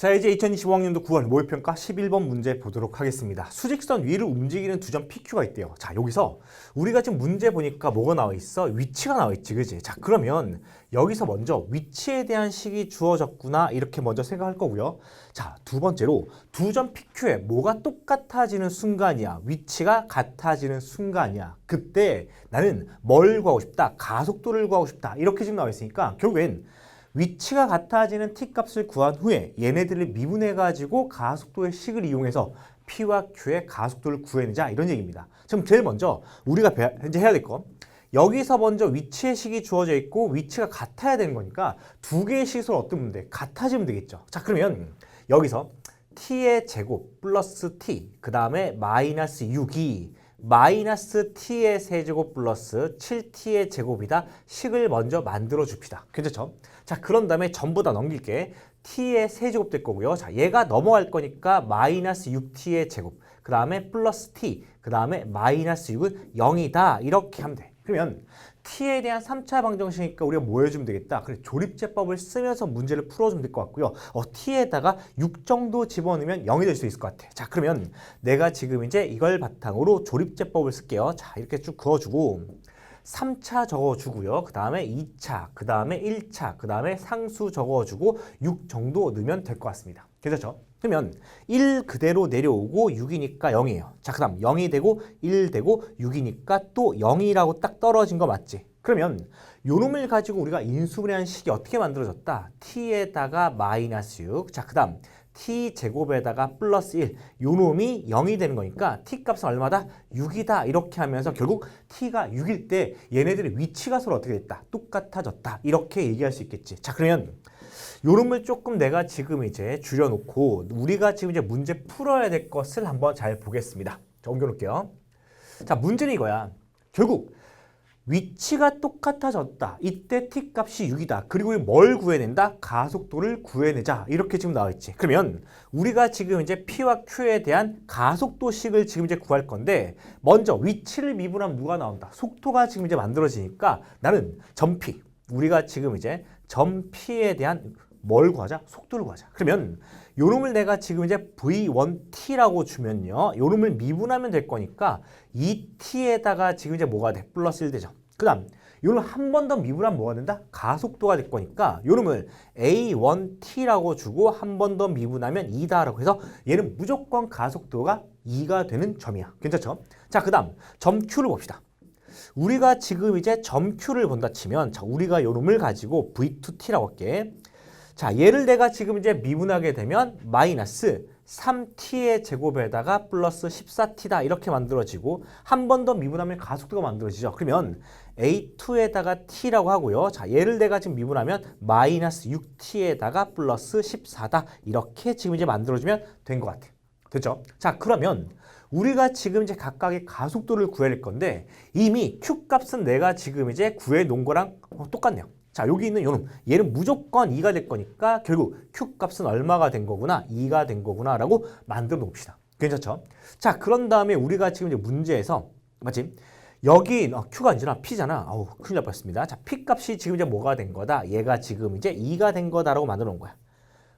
자 이제 2025학년도 9월 모의평가 11번 문제 보도록 하겠습니다. 수직선 위를 움직이는 두 점 PQ가 있대요. 자 여기서 우리가 지금 문제 보니까 뭐가 나와 있어? 위치가 나와 있지 그지? 자 그러면 여기서 먼저 위치에 대한 식이 주어졌구나 이렇게 먼저 생각할 거고요. 자 두 번째로 두 점 PQ에 뭐가 똑같아지는 순간이야? 위치가 같아지는 순간이야. 그때 나는 뭘 구하고 싶다? 가속도를 구하고 싶다. 이렇게 지금 나와 있으니까 결국엔 위치가 같아지는 t 값을 구한 후에 얘네들을 미분해가지고 가속도의 식을 이용해서 p와 q의 가속도를 구해내자 이런 얘기입니다. 그럼 제일 먼저 우리가 배- 이제 해야 될 거. 여기서 먼저 위치의 식이 주어져 있고 위치가 같아야 되는 거니까 두 개의 식을 어떻게 돼? 같아지면 되겠죠. 자 그러면 여기서 t의 제곱 플러스 t 그 다음에 마이너스 6이 마이너스 t의 세제곱 플러스 7t의 제곱이다 식을 먼저 만들어 줍시다. 괜찮죠? 자 그런 다음에 전부 다 넘길게 t의 세제곱 될 거고요. 자 얘가 넘어갈 거니까 마이너스 6t의 제곱 그 다음에 플러스 t 그 다음에 마이너스 6은 0이다 이렇게 하면 돼. 그러면 t에 대한 3차 방정식이니까 우리가 뭐 해주면 되겠다. 그래 조립제법을 쓰면서 문제를 풀어주면 될 것 같고요. 어, t에다가 6 정도 집어넣으면 0이 될 수 있을 것 같아. 자 그러면 내가 지금 이제 이걸 바탕으로 조립제법을 쓸게요. 자 이렇게 쭉 그어주고 3차 적어주고요. 그 다음에 2차, 그 다음에 1차, 그 다음에 상수 적어주고 6 정도 넣으면 될 것 같습니다. 괜찮죠? 그러면 1 그대로 내려오고 6이니까 0이에요. 자, 그 다음 0이 되고 1 되고 6이니까 또 0이라고 딱 떨어진 거 맞지? 그러면 요 놈을 가지고 우리가 인수분해한 식이 어떻게 만들어졌다? t에다가 마이너스 6. 자, 그 다음 t 제곱에다가 플러스 1. 요 놈이 0이 되는 거니까 t 값은 얼마다? 6이다. 이렇게 하면서 결국 t가 6일 때 얘네들의 위치가 서로 어떻게 됐다? 똑같아졌다. 이렇게 얘기할 수 있겠지. 자, 그러면 요 놈을 조금 내가 지금 이제 줄여놓고 우리가 지금 이제 문제 풀어야 될 것을 한번 잘 보겠습니다. 자, 옮겨놓을게요. 자, 문제는 이거야. 결국 위치가 똑같아졌다. 이때 t 값이 6이다. 그리고 뭘 구해낸다? 가속도를 구해내자. 이렇게 지금 나와 있지. 그러면 우리가 지금 이제 p와 q에 대한 가속도식을 지금 이제 구할 건데 먼저 위치를 미분하면 누가 나온다? 속도가 지금 이제 만들어지니까 나는 점 p. 우리가 지금 이제 점 p에 대한 뭘 구하자? 속도를 구하자. 그러면 요 놈을 내가 지금 이제 v1t라고 주면요. 요 놈을 미분하면 될 거니까 이 t에다가 지금 이제 뭐가 돼? 플러스 1 되죠. 그 다음 요놈 한 번 더 미분하면 뭐가 된다? 가속도가 될 거니까 요 놈을 a1t라고 주고 한 번 더 미분하면 2다라고 해서 얘는 무조건 가속도가 2가 되는 점이야. 괜찮죠? 자, 그 다음 점 q를 봅시다. 우리가 지금 이제 점 q를 본다 치면 자, 우리가 요 놈을 가지고 v2t라고 할게. 자, 얘를 내가 지금 이제 미분하게 되면 마이너스 3t의 제곱에다가 플러스 14t다 이렇게 만들어지고 한 번 더 미분하면 가속도가 만들어지죠. 그러면 a2에다가 t라고 하고요. 자, 얘를 내가 지금 미분하면 마이너스 6t에다가 플러스 14다 이렇게 지금 이제 만들어주면 된 것 같아. 됐죠? 자, 그러면 우리가 지금 이제 각각의 가속도를 구해야 할 건데 이미 q 값은 내가 지금 이제 구해 놓은 거랑 어, 똑같네요. 자, 여기 있는 요놈 얘는 무조건 2가 될 거니까 결국 q 값은 얼마가 된 거구나? 2가 된 거구나 라고 만들어 놓읍시다. 괜찮죠? 자, 그런 다음에 우리가 지금 이제 문제에서 맞지? 여기 어, q가 아니잖아 p잖아. 어우, 큰일 날 뻔했습니다. 자, p 값이 지금 이제 뭐가 된 거다? 얘가 지금 이제 2가 된 거다라고 만들어 놓은 거야.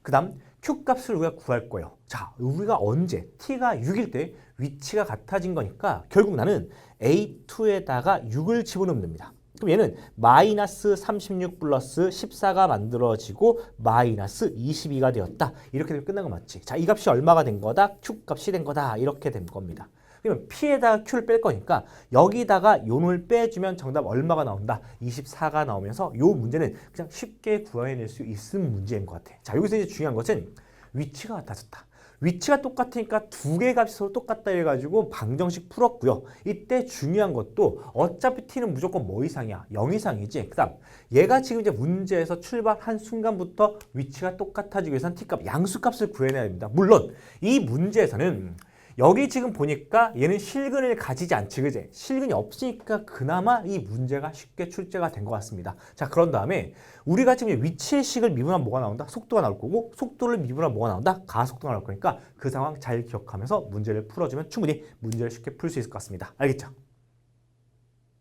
그 다음 q 값을 우리가 구할 거예요. 자, 우리가 언제 t가 6일 때 위치가 같아진 거니까 결국 나는 a2에다가 6을 집어넣으면 됩니다. 그럼 얘는 마이너스 36 플러스 14가 만들어지고 마이너스 22가 되었다. 이렇게 되면 끝난 거 맞지? 자, 이 값이 얼마가 된 거다? q 값이 된 거다. 이렇게 된 겁니다. 그러면 p에다가 q를 뺄 거니까 여기다가 요놈을 빼주면 정답 얼마가 나온다? 24가 나오면서 요 문제는 그냥 쉽게 구해낼 수 있는 문제인 것 같아. 자, 여기서 이제 중요한 것은 위치가 같아졌다. 위치가 똑같으니까 두 개의 값이 서로 똑같다 해가지고 방정식 풀었고요. 이때 중요한 것도 어차피 t는 무조건 뭐 이상이야? 0 이상이지. 그 다음 얘가 지금 이제 문제에서 출발한 순간부터 위치가 똑같아지기 위해서는 t값 양수값을 구해내야 됩니다. 물론 이 문제에서는 여기 지금 보니까 얘는 실근을 가지지 않지 그제 실근이 없으니까 그나마 이 문제가 쉽게 출제가 된 것 같습니다. 자 그런 다음에 우리가 지금 위치의 식을 미분하면 뭐가 나온다? 속도가 나올 거고 속도를 미분하면 뭐가 나온다? 가속도가 나올 거니까 그 상황 잘 기억하면서 문제를 풀어주면 충분히 문제를 쉽게 풀 수 있을 것 같습니다. 알겠죠